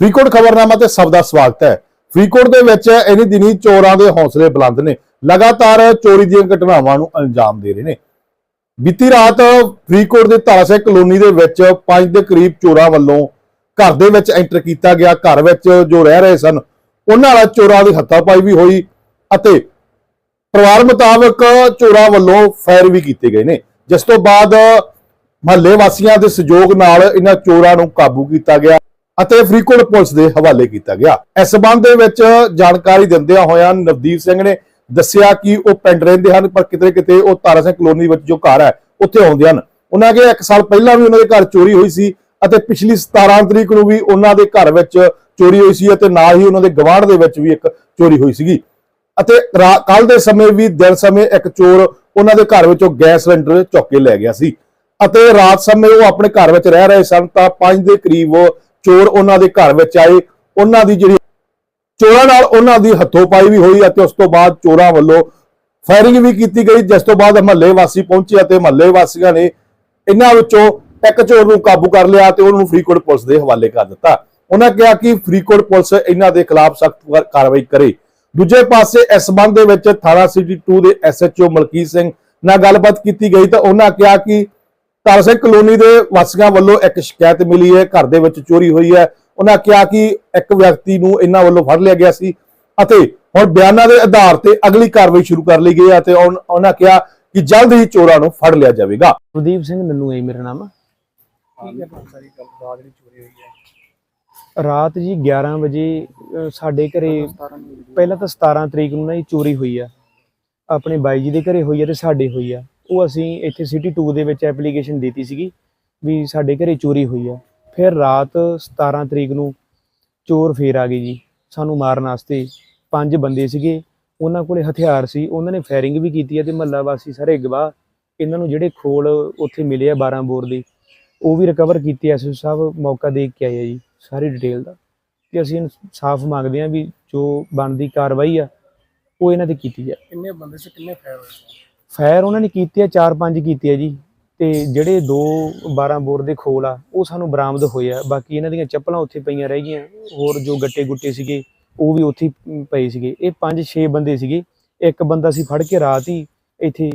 ਫਰੀਦਕੋਟ ਖਬਰਨਾਮਾ ਤੇ ਸਭ ਦਾ ਸਵਾਗਤ ਹੈ। ਫਰੀਦਕੋਟ ਦੇ ਵਿੱਚ ਇਨੀ ਦਿਨੀ ਚੋਰਾਂ ਦੇ ਹੌਸਲੇ ਬੁਲੰਦ ਨੇ। ਲਗਾਤਾਰ ਚੋਰੀ ਦੀਆਂ ਘਟਨਾਵਾਂ ਨੂੰ ਅੰਜਾਮ ਦੇ ਰਹੇ ਨੇ। ਬੀਤੀ ਰਾਤ ਫਰੀਦਕੋਟ ਦੇ ਧਾਰਾਸੇ ਕਲੋਨੀ ਦੇ ਵਿੱਚ ਪੰਜ ਦੇ ਕਰੀਬ ਚੋਰਾਂ ਵੱਲੋਂ ਘਰ ਦੇ ਵਿੱਚ ਐਂਟਰ ਕੀਤਾ ਗਿਆ। ਘਰ ਵਿੱਚ ਜੋ ਰਹਿ ਰਹੇ ਸਨ, ਉਹਨਾਂ ਨਾਲ ਚੋਰਾਂ ਦੀ ਹੱਥਾਪਾਈ ਵੀ ਹੋਈ ਅਤੇ ਪਰਿਵਾਰ ਮੁਤਾਬਕ ਚੋਰਾਂ ਵੱਲੋਂ ਫਾਇਰ ਵੀ ਕੀਤੇ ਗਏ ਨੇ। ਜਿਸ ਤੋਂ ਬਾਅਦ ਮਹੱਲੇ ਵਾਸੀਆਂ ਦੇ ਸਹਿਯੋਗ ਨਾਲ ਇਹਨਾਂ ਚੋਰਾਂ ਨੂੰ ਕਾਬੂ ਕੀਤਾ ਗਿਆ। ਅਤੇ ਫਰੀਦਕੋਟ ਪੁਲਿਸ ਦੇ ਹਵਾਲੇ ਕੀਤਾ ਗਿਆ। ਇਸ ਸੰਬੰਧ ਦੇ ਵਿੱਚ ਜਾਣਕਾਰੀ ਦਿੰਦਿਆਂ ਹੋਇਆਂ ਨਵਦੀਪ ਸਿੰਘ ਨੇ ਦੱਸਿਆ ਕਿ ਉਹ ਪਿੰਡ ਰਹਿੰਦੇ ਹਨ, ਪਰ ਕਿਤੇ ਕਿਤੇ ਉਹ ਤਾਰਾ ਸਿੰਘ ਕਲੋਨੀ ਵਿੱਚ ਜੋ ਘਰ ਹੈ, ਉੱਥੇ ਆਉਂਦੇ ਹਨ। ਉਹਨਾਂ ਕੇ ਇੱਕ ਸਾਲ ਪਹਿਲਾਂ ਵੀ ਉਹਨਾਂ ਦੇ ਘਰ ਚੋਰੀ ਹੋਈ ਸੀ ਅਤੇ ਪਿਛਲੀ 17 ਤਰੀਕ ਨੂੰ ਵੀ ਉਹਨਾਂ ਦੇ ਘਰ ਵਿੱਚ ਚੋਰੀ ਹੋਈ ਸੀ ਅਤੇ ਨਾਲ ਹੀ ਉਹਨਾਂ ਦੇ ਗਵਾਂਢ ਦੇ ਵਿੱਚ ਵੀ ਇੱਕ ਚੋਰੀ ਹੋਈ ਸੀਗੀ। ਅਤੇ ਕੱਲ ਦੇ ਸਮੇਂ ਵੀ ਦਿਨ ਸਮੇਂ ਇੱਕ ਚੋਰ ਉਹਨਾਂ ਦੇ ਘਰ ਵਿੱਚੋਂ ਗੈਸ ਸਿਲੰਡਰ ਚੁੱਕ ਕੇ ਲੈ ਗਿਆ ਸੀ। ਅਤੇ ਰਾਤ ਸਮੇਂ ਉਹ ਆਪਣੇ ਘਰ ਵਿੱਚ ਰਹਿ ਰਹੇ ਸਨ ਤਾਂ 5 ਦੇ ਕਰੀਬ ਚੋਰ ਉਹਨਾਂ ਦੇ ਘਰ ਵਿੱਚ ਆਏ, ਉਹਨਾਂ ਦੀ ਜਿਹੜੀ ਚੋਰਾਂ ਨਾਲ ਉਹਨਾਂ ਦੀ ਹੱਥੋਂ ਪਾਈ ਵੀ ਹੋਈ ਅਤੇ ਉਸ ਤੋਂ ਬਾਅਦ ਚੋਰਾਂ ਵੱਲੋਂ ਫਾਇਰਿੰਗ ਵੀ ਕੀਤੀ ਗਈ, ਜਿਸ ਤੋਂ ਬਾਅਦ ਮਹੱਲੇ ਵਾਸੀ ਪਹੁੰਚੇ ਅਤੇ ਮਹੱਲੇ ਵਾਸੀਆਂ ਨੇ ਇਹਨਾਂ ਵਿੱਚੋਂ ਇੱਕ ਚੋਰ ਨੂੰ ਕਾਬੂ ਕਰ ਲਿਆ ਤੇ ਉਹਨੂੰ ਫਰੀਦਕੋਟ ਪੁਲਿਸ ਦੇ ਹਵਾਲੇ ਕਰ ਦਿੱਤਾ। ਉਹਨਾਂ ਕਿਹਾ ਕਿ ਫਰੀਦਕੋਟ ਪੁਲਿਸ ਇਹਨਾਂ ਦੇ ਖਿਲਾਫ ਸਖਤ ਕਾਰਵਾਈ ਕਰੇ। ਦੂਜੇ ਪਾਸੇ ਇਸ ਸੰਬੰਧ ਦੇ ਵਿੱਚ ਥਾਣਾ ਸਿਟੀ 2 ਦੇ ਐਸਐਚਓ ਮਲਕੀਤ ਸਿੰਘ ਨਾਲ ਗੱਲਬਾਤ ਕੀਤੀ ਗਈ ਤਾਂ ਉਹਨਾਂ ਕਿਹਾ ਕਿ ਤਾਰਾ ਸਿੰਘ ਕਲੋਨੀ ਦੇ ਵਾਸੀਆਂ ਵੱਲੋਂ ਇੱਕ ਸ਼ਿਕਾਇਤ ਮਿਲੀ ਹੈ, ਘਰ ਦੇ ਵਿੱਚ ਚੋਰੀ ਹੋਈ ਹੈ। ਉਹਨਾਂ ਕਿਹਾ ਕਿ ਇੱਕ ਵਿਅਕਤੀ ਨੂੰ ਇਹਨਾਂ ਵੱਲੋਂ ਫੜ ਲਿਆ ਗਿਆ ਸੀ ਅਤੇ ਹੁਣ ਬਿਆਨਾਂ ਦੇ ਆਧਾਰ ਤੇ ਅਗਲੀ ਕਾਰਵਾਈ ਸ਼ੁਰੂ ਕਰ ਲਈ ਗਈ ਹੈ ਅਤੇ ਉਹਨਾਂ ਕਿਹਾ ਕਿ ਜਲਦ ਹੀ ਚੋਰਾਂ ਨੂੰ ਫੜ ਲਿਆ ਜਾਵੇਗਾ। ਗੁਰਦੀਪ ਸਿੰਘ ਨੰਨੂ ਹੈ ਮੇਰਾ ਨਾਮ। ਰਾਤ ਜੀ 11 ਵਜੇ ਸਾਡੇ ਘਰੇ ਪਹਿਲਾਂ ਤਾਂ 17 ਤਰੀਕ ਨੂੰ ਨਾ ਜੀ ਚੋਰੀ ਹੋਈ ਆ। ਆਪਣੇ ਬਾਈ ਜੀ ਦੇ ਘਰੇ ਹੋਈ ਆ ਤੇ ਸਾਡੇ ਹੋਈ ਆ। ਉਹ ਅਸੀਂ ਇੱਥੇ ਸਿਟੀ 2 ਦੇ ਵਿੱਚ ਐਪਲੀਕੇਸ਼ਨ ਦਿੱਤੀ ਸੀਗੀ ਵੀ ਸਾਡੇ ਘਰੇ ਚੋਰੀ ਹੋਈ ਆ। ਫਿਰ ਰਾਤ 17 ਤਰੀਕ ਨੂੰ ਚੋਰ ਫੇਰ ਆ ਗਏ ਜੀ। ਸਾਨੂੰ ਮਾਰਨ ਵਾਸਤੇ ਪੰਜ ਬੰਦੇ ਸੀਗੇ। ਉਹਨਾਂ ਕੋਲੇ ਹਥਿਆਰ ਸੀ। ਉਹਨਾਂ ਨੇ ਫਾਇਰਿੰਗ ਵੀ ਕੀਤੀ ਹੈ ਤੇ ਮਹੱਲਾ ਵਾਸੀ ਸਾਰੇ ਗਵਾਹ ਇਹਨਾਂ ਨੂੰ ਜਿਹੜੇ ਖੋਲ ਉੱਥੇ ਮਿਲੇ ਆ 12 ਬੋਰ ਦੇ, ਉਹ ਵੀ ਰਿਕਵਰ ਕੀਤੇ ਐਸਐਸ ਸਾਹਿਬ ਮੌਕਾ ਦੇ ਕੇ ਆਏ ਆ ਜੀ ਸਾਰੀ ਡਿਟੇਲ ਦਾ। ਕਿ ਅਸੀਂ ਸਾਫ਼ ਮੰਗਦੇ ਹਾਂ ਵੀ ਜੋ ਬਣਦੀ ਕਾਰਵਾਈ ਆ, ਉਹ ਇਹਨਾਂ ਤੇ ਕੀਤੀ ਜਾਏ। ਕਿੰਨੇ ਬੰਦੇ ਸੀ? ਕਿੰਨੇ ਫਾਇਰ ਹੋਏ ਫਾਇਰ ਉਹਨਾਂ ਨੇ ਕੀਤੇ ਆ ਚਾਰ ਪੰਜ ਕੀਤੇ ਆ ਜੀ। ਤੇ ਜਿਹੜੇ ਦੋ 12 ਬੋਰ ਦੇ ਖੋਲ ਆ ਉਹ ਸਾਨੂੰ ਬਰਾਮਦ ਹੋਏ ਆ। ਬਾਕੀ ਇਹਨਾਂ ਦੀਆਂ ਚੱਪਲਾਂ ਉੱਥੇ ਪਈਆਂ ਰਹਿ ਗਈਆਂ। ਹੋਰ ਜੋ ਗੱਟੇ ਗੁੱਟੇ ਸੀਗੇ ਉਹ ਵੀ ਉੱਥੇ ਪਏ ਸੀਗੇ। ਇਹ ਪੰਜ ਛੇ ਬੰਦੇ ਸੀਗੇ। ਇੱਕ ਬੰਦਾ ਸੀ ਫੜ ਕੇ ਰਾਤ ਹੀ ਇੱਥੇ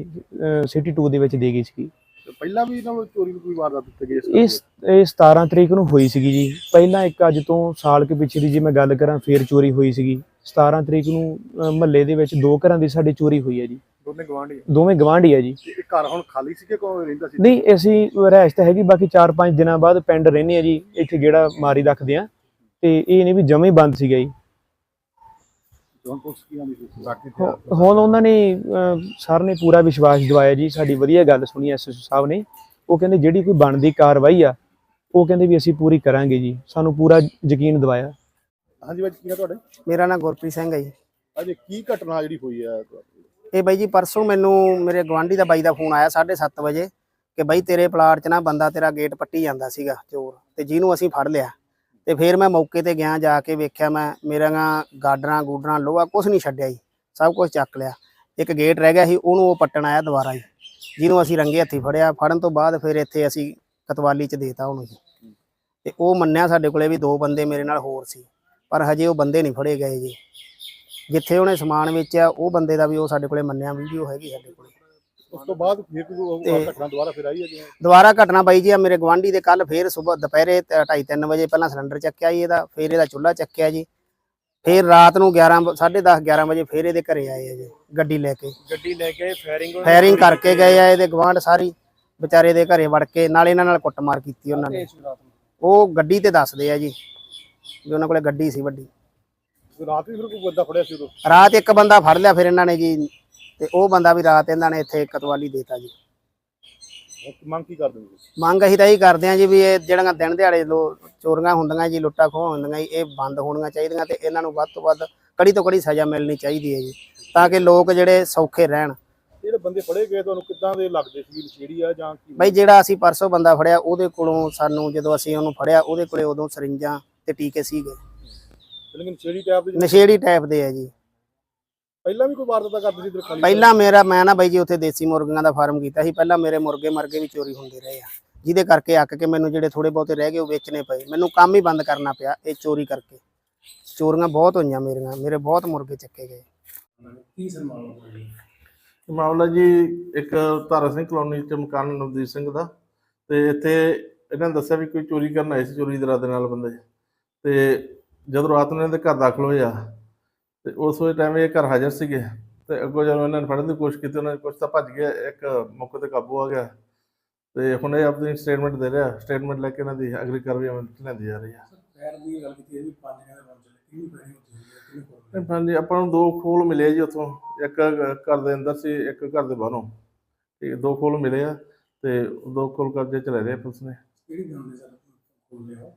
ਸਿਟੀ 2 ਦੇ ਵਿੱਚ ਦੇ ਗਈ ਸੀਗੀ। ਪਹਿਲਾਂ ਵੀ ਇਹਨਾਂ ਨੂੰ ਚੋਰੀ ਦੀ ਕੋਈ ਵਾਰਦਾਤ ਦਿੱਤੀ ਗਈ ਇਸ ਇਸ ਇਹ 17 ਤਰੀਕ ਨੂੰ ਹੋਈ ਸੀਗੀ ਜੀ। ਪਹਿਲਾਂ ਇੱਕ ਅੱਜ ਤੋਂ ਸਾਲ ਕੇ ਪਿੱਛੇ ਦੀ ਜੇ ਮੈਂ ਗੱਲ ਕਰਾਂ ਫੇਰ ਚੋਰੀ ਹੋਈ ਸੀਗੀ। 17 ਤਰੀਕ ਨੂੰ ਮਹੱਲੇ ਦੇ ਵਿੱਚ ਦੋ ਘਰਾਂ ਦੀ ਸਾਡੀ ਚੋਰੀ ਹੋਈ ਹੈ ਜੀ। ਦੋਨੇ ਗਵਾਂਢੀ ਦੋਵੇਂ ਗਵਾਂਢੀ ਆ ਜੀ। ਇਹ ਘਰ ਹੁਣ ਖਾਲੀ ਸੀ ਕਿ ਕੋਈ ਰਹਿੰਦਾ ਸੀ? ਨਹੀਂ ਅਸੀਂ ਰਹਿਸ਼ ਤਾਂ ਹੈਗੀ ਬਾਕੀ 4-5 ਦਿਨਾਂ ਬਾਅਦ ਪਿੰਡ ਰਹਿੰਦੇ ਆ ਜੀ ਇੱਥੇ ਜਿਹੜਾ ਮਾਰੀ ਰੱਖਦੇ ਆ। ਤੇ ਇਹ ਨਹੀਂ ਵੀ ਜਮੇ ਬੰਦ ਸੀਗਾ ਜੀ। ਹੁਣ ਉਹਨਾਂ ਨੇ ਸਰ ਨੇ ਪੂਰਾ ਵਿਸ਼ਵਾਸ ਦਿਵਾਇਆ ਜੀ ਸਾਡੀ ਵਧੀਆ ਗੱਲ ਸੁਣੀ ਐਸਐਸਓ ਸਾਹਿਬ ਨੇ। ਉਹ ਕਹਿੰਦੇ ਜਿਹੜੀ ਕੋਈ ਬਣਦੀ ਕਾਰਵਾਈ ਆ ਉਹ ਕਹਿੰਦੇ ਵੀ ਅਸੀਂ ਪੂਰੀ ਕਰਾਂਗੇ ਜੀ। ਸਾਨੂੰ ਪੂਰਾ ਯਕੀਨ ਦਿਵਾਇਆ। ਹਾਂਜੀ ਬਾਈ ਕੀ ਹੈ ਤੁਹਾਡੇ? ਮੇਰਾ ਨਾਮ ਗੁਰਪ੍ਰੀਤ ਸਿੰਘ ਹੈ ਜੀ। ਅਜੇ ਕੀ ਘਟਨਾ ਜਿਹੜੀ ਹੋਈ ਹੈ ਇਹ ਬਾਈ ਜੀ ਪਰਸੋਂ ਮੈਨੂੰ ਮੇਰੇ ਗਵਾਂਢੀ ਦਾ ਬਾਈ ਦਾ ਫੋਨ ਆਇਆ 7:30 ਵਜੇ ਕਿ ਬਾਈ ਤੇਰੇ ਪਲਾਟ 'ਚ ਨਾ ਬੰਦਾ ਤੇਰਾ ਗੇਟ ਪੱਟੀ ਜਾਂਦਾ ਸੀਗਾ ਚੋਰ ਤੇ ਜਿਹਨੂੰ ਅਸੀਂ ਫੜ ਲਿਆ ਤੇ ਫਿਰ ਮੈਂ ਮੌਕੇ ਤੇ ਗਿਆ ਜਾ ਕੇ ਵੇਖਿਆ ਮੈਂ ਮੇਰੀਆਂ ਗਾਡਰਾਂ ਗੂਡਰਾਂ ਲੋਹਾ ਕੁਝ ਨਹੀਂ ਛੱਡਿਆ ਜੀ, ਸਭ ਕੁਝ ਚੱਕ ਲਿਆ। ਇੱਕ ਗੇਟ ਰਹਿ ਗਿਆ ਸੀ, ਉਹਨੂੰ ਉਹ ਪੱਟਣ ਆਇਆ ਦੁਬਾਰਾ ਜੀ, ਜਿਹਨੂੰ ਅਸੀਂ ਰੰਗੇ ਹੱਥੀ ਫੜਿਆ। ਫੜਨ ਤੋਂ ਬਾਅਦ ਫਿਰ ਇੱਥੇ ਅਸੀਂ ਕਤਵਾਲੀ 'ਚ ਦੇਤਾ ਉਹਨੂੰ ਜੀ। ਤੇ ਉਹ ਮੰਨਿਆ ਸਾਡੇ ਕੋਲੇ ਵੀ ਦੋ ਬੰਦੇ ਮੇਰੇ ਨਾਲ ਹੋਰ ਸੀ, ਪਰ ਹਜੇ ਉਹ ਬੰਦੇ ਨਹੀਂ ਫੜੇ ਗਏ ਜੀ। ਜਿੱਥੇ ਉਹਨੇ ਸਮਾਨ ਵੇਚਿਆ ਉਹ ਬੰਦੇ ਦਾ ਵੀ ਉਹ ਸਾਡੇ ਕੋਲੇ ਮੰਨਿਆ ਵੀਡੀਓ ਹੈਗੀ ਸਾਡੇ ਕੋਲੇ। ਉਸ ਤੋਂ ਬਾਅਦ ਫਿਰ ਕੋਈ ਘਟਨਾ ਦੁਬਾਰਾ ਫਿਰ ਆਈ ਹੈ ਜਿਵੇਂ ਦੁਬਾਰਾ ਘਟਨਾ ਬਾਈ ਜੀ ਆ ਮੇਰੇ ਗਵਾਂਢੀ ਦੇ ਕੱਲ ਫੇਰ ਸਵੇਰ ਦੁਪਹਿਰੇ 2:30 ਵਜੇ ਪਹਿਲਾਂ ਸਿਲੰਡਰ ਚੱਕਿਆ ਜੀ ਇਹਦਾ ਫੇਰ ਇਹਦਾ ਚੁੱਲ੍ਹਾ ਚੱਕਿਆ ਜੀ। ਫੇਰ ਰਾਤ ਨੂੰ 11 10:30 11 ਵਜੇ ਫੇਰ ਇਹਦੇ ਘਰੇ ਆਏ ਆ ਜੀ ਗੱਡੀ ਲੈ ਕੇ। ਗੱਡੀ ਲੈ ਕੇ ਫਾਇਰਿੰਗ ਫਾਇਰਿੰਗ ਕਰਕੇ ਗਏ ਆ ਇਹਦੇ ਗਵਾਂਢ ਸਾਰੀ ਵਿਚਾਰੇ ਦੇ ਘਰੇ ਵੜ ਕੇ ਨਾਲ ਇਹਨਾਂ ਨਾਲ ਕੁੱਟਮਾਰ ਕੀਤੀ ਉਹਨਾਂ ਨੇ? ਉਹ ਗੱਡੀ ਤੇ ਦੱਸਦੇ ਆ ਜੀ ਵੀ ਉਹਨਾਂ ਕੋਲੇ ਗੱਡੀ ਸੀ ਵੱਡੀ। ਰਾਤ ਵੀ ਫਿਰ ਕੋਈ ਬੰਦਾ ਫੜਿਆ ਸੀ ਉਦੋਂ? ਰਾਤ ਇੱਕ ਬੰਦਾ ਫੜ ਲਿਆ ਫਿਰ ਇਹਨਾਂ ਨੇ ਜੀ ਤੇ ਉਹ ਬੰਦਾ ਵੀ ਰਾਤ ਇਹਨਾਂ ਨੇ ਇੱਥੇ ਕਤਵਾਲੀ ਦੇਤਾ ਜੀ। ਮੰਗ ਕੀ ਕਰਦੇ ਤੁਸੀਂ? ਮੰਗ ਅਸੀਂ ਤਾਂ ਇਹੀ ਕਰਦੇ ਹਾਂ ਜੀ ਵੀ ਇਹ ਜਿਹੜੀਆਂ ਦਿਨ ਦਿਹਾੜੇ ਲੋ ਚੋਰੀਆਂ ਹੁੰਦੀਆਂ ਜੀ ਲੁੱਟਾਂ ਖੋਹ ਹੁੰਦੀਆਂ ਜੀ ਇਹ ਬੰਦ ਹੋਣੀਆਂ ਚਾਹੀਦੀਆਂ ਤੇ ਇਹਨਾਂ ਨੂੰ ਵੱਧ ਤੋਂ ਵੱਧ ਕੜੀ ਤੋਂ ਕੜੀ ਸਜ਼ਾ ਮਿਲਣੀ ਚਾਹੀਦੀ ਹੈ ਜੀ ਤਾਂ ਕਿ ਲੋਕ ਜਿਹੜੇ ਸੌਖੇ ਰਹਿਣ। ਜਿਹੜੇ ਬੰਦੇ ਫੜੇ ਗਏ ਤੁਹਾਨੂੰ ਕਿੱਦਾਂ ਦੇ ਲੱਗਦੇ ਸੀ? ਨਸ਼ੇੜੀ ਆ ਜਾਂ ਕੀ? ਬਈ ਜਿਹੜਾ ਅਸੀਂ ਪਰਸੋਂ ਬੰਦਾ ਫੜਿਆ ਉਹਦੇ ਕੋਲੋਂ ਸਾਨੂੰ ਜਦੋਂ ਅਸੀਂ ਉਹਨੂੰ ਫੜਿਆ ਉਹਦੇ ਕੋਲੇ ਉਦੋਂ ਸਰਿੰਜਾਂ ਤੇ ਟੀਕੇ ਸੀਗੇ। ਲੇਕਿਨ ਨਸ਼ੇੜੀ ਟੈਪ ਦੇ ਨਸ਼ੇੜੀ ਟਾਈਪ ਦੇ ਆ ਜੀ। ਪਹਿਲਾਂ ਵੀ ਕੋਈ ਵਾਰਦਾਤ ਕਰਦੇ ਸੀ ਇਧਰ ਖਾਲੀ ਪਹਿਲਾਂ ਮੇਰਾ ਮੈਂ ਨਾ ਬਾਈ ਜੀ ਉੱਥੇ ਦੇਸੀ ਮੁਰਗੀਆਂ ਦਾ ਫਾਰਮ ਕੀਤਾ ਸੀ। ਪਹਿਲਾਂ ਮੇਰੇ ਮੁਰਗੇ ਮਰਗੇ ਵੀ ਚੋਰੀ ਹੁੰਦੇ ਰਹੇ ਆ। ਜਿਹਦੇ ਕਰਕੇ ਅੱਕ ਕੇ ਮੈਨੂੰ ਜਿਹੜੇ ਥੋੜੇ ਬਹੁਤੇ ਰਹਿ ਗਏ ਉਹ ਵੇਚਣੇ ਪਏ। ਮੈਨੂੰ ਕੰਮ ਹੀ ਬੰਦ ਕਰਨਾ ਪਿਆ ਇਹ ਚੋਰੀ ਕਰਕੇ। ਚੋਰੀਆਂ ਬਹੁਤ ਹੋਈਆਂ ਮੇਰੀਆਂ। ਮੇਰੇ ਬਹੁਤ ਮੁਰਗੇ ਚੱਕੇ ਗਏ। ਕੀ ਮਾਮਲਾ ਜੀ? ਮਾਮਲਾ ਜੀ ਇੱਕ ਧਾਰਾ ਸਿੰਘ ਕਲੋਨੀ ਚ ਮਕਾਨ ਨਵਦੀਪ ਸਿੰਘ ਦਾ। ਤੇ ਇੱਥੇ ਇਹਨਾਂ ਨੇ ਦੱਸਿਆ ਵੀ ਕੋਈ ਚੋਰੀ ਕਰਨ ਆਏ ਸੀ ਚੋਰੀ ਦੇ ਇਰਾਦੇ ਨਾਲ ਬੰਦੇ। ਤੇ ਜਦੋਂ ਰਾਤ ਨੂੰ ਇਹਨਾਂ ਦੇ ਘਰ ਦਾਖਲ ਹੋਏ ਆ ਤੇ ਉਸ ਵੇਲੇ ਟਾਈਮ ਇਹ ਘਰ ਹਾਜ਼ਰ ਸੀਗੇ ਤੇ ਅੱਗੋਂ ਜਦੋਂ ਇਹਨਾਂ ਨੇ ਫੜਨ ਦੀ ਕੋਸ਼ਿਸ਼ ਕੀਤੀ ਉਹਨਾਂ ਨੇ ਕੁਛ ਤਾਂ ਭੱਜ ਗਿਆ ਇੱਕ ਮੌਕੇ ਤੇ ਕਾਬੂ ਆ ਗਿਆ ਤੇ ਹੁਣ ਇਹ ਆਪਣੀ ਸਟੇਟਮੈਂਟ ਦੇ ਰਿਹਾ ਸਟੇਟਮੈਂਟ ਲੈ ਕੇ ਇਹਨਾਂ ਦੀ ਅਗਲੀ ਕਾਰਵਾਈ ਅਮਲ ਚ ਲੈਂਦੀ ਜਾ ਰਹੀ ਆ। ਪੈਰ ਦੀ ਗੱਲ ਕੀਤੀ ਹੈ ਜੀ ਪੰਜ ਜਣੇ ਬਣ ਚਲੇ ਕਿੰਨੀ ਪੈਰੀ ਹੁੰਦੀ ਹੈ ਕਿੰਨੀ ਕੋਲ ਤੇ ਹਾਂਜੀ ਆਪਾਂ ਨੂੰ ਦੋ ਖੋਲ ਮਿਲੇ ਜੀ ਉੱਥੋਂ ਇੱਕ ਘਰ ਦੇ ਅੰਦਰ ਸੀ ਇੱਕ ਘਰ ਦੇ ਬਾਹਰੋਂ। ਤੇ ਦੋ ਖੋਲ ਮਿਲੇ ਆ ਤੇ ਦੋ ਖੋਲ ਕਬਜ਼ੇ ਚ ਲੈ ਰਹੇ ਪੁਲਿਸ ਨੇ। ਕਿਹੜੀ ਗੱਲ ਦੇ ਸਰ ਖੋਲ੍ਹੇ ਹੋ?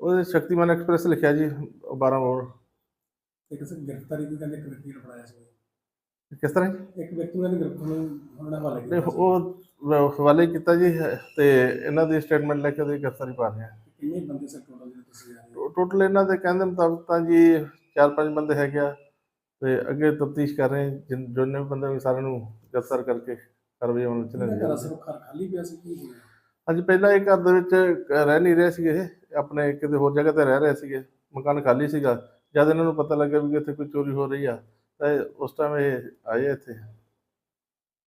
ਉਹਦੇ ਸ਼ਕਤੀਮਾਨ ਐਕਸਪ੍ਰੈਸ ਲਿਖਿਆ ਜੀ 12 ਮੋੜ ਤੇ ਕਿਸੇ ਗ੍ਰਿਫਤਾਰੀ ਵੀ ਕਹਿੰਦੇ ਇੱਕ ਵਿਅਕਤੀ ਨੂੰ ਫੜਾਇਆ ਸੀ ਕਿਸ ਤਰ੍ਹਾਂ ਜੀ? ਇੱਕ ਵਿਅਕਤੀ ਨੂੰ ਗ੍ਰਿਫਤਾਰ ਹਵਾਲੇ ਕੀਤਾ। ਉਹ ਹਵਾਲੇ ਕੀਤਾ ਜੀ ਤੇ ਇਹਨਾਂ ਦੀ ਸਟੇਟਮੈਂਟ ਲੈ ਕੇ ਉਹਦੀ ਗ੍ਰਿਫਤਾਰੀ ਪਾ ਰਹੇ ਆ ਕਿੰਨੇ ਬੰਦੇ ਸਰ ਟੋਟਲ ਜਿਹੜੇ ਤੁਸੀਂ ਆ ਰਹੇ ਹੋ? ਟੋਟਲ ਇਹਨਾਂ ਦੇ ਕਹਿੰਦੇ ਮੁਤਾਬਕ ਤਾਂ ਜੀ ਚਾਰ ਪੰਜ ਬੰਦੇ ਹੈਗੇ ਆ ਤੇ ਅੱਗੇ ਤਫਤੀਸ਼ ਕਰ ਰਹੇ ਆ ਜਿਨ ਜਿੰਨੇ ਵੀ ਬੰਦੇ ਸਾਰਿਆਂ ਨੂੰ ਗ੍ਰਿਫਤਾਰ ਕਰਕੇ ਕਾਰਵਾਈ ਅਮਲ ਚ ਇਹਨਾਂ ਘਰ ਆ ਅਸਲ ਘਰ ਖਾਲੀ ਪਿਆ ਸੀ ਕੀ ਹੋਇਆ ਅੱਜ ਪਹਿਲਾਂ ਇਹ ਘਰ ਦੇ ਵਿੱਚ ਰਹਿ ਨਹੀਂ ਰਹੇ ਸੀਗੇ ਇਹ ਆਪਣੇ ਕਿਤੇ ਹੋਰ ਜਗ੍ਹਾ ਤੇ ਰਹਿ ਰਹੇ ਸੀਗੇ, ਮਕਾਨ ਖਾਲੀ ਸੀਗਾ, ਜਦ ਇਹਨਾਂ ਨੂੰ ਪਤਾ ਲੱਗਾ ਵੀ ਇੱਥੇ ਕੋਈ ਚੋਰੀ ਹੋ ਰਹੀ ਆ, ਤਾਂ ਇਹ- ਉਸ ਟਾਈਮ ਇਹ ਆਏ ਇੱਥੇ।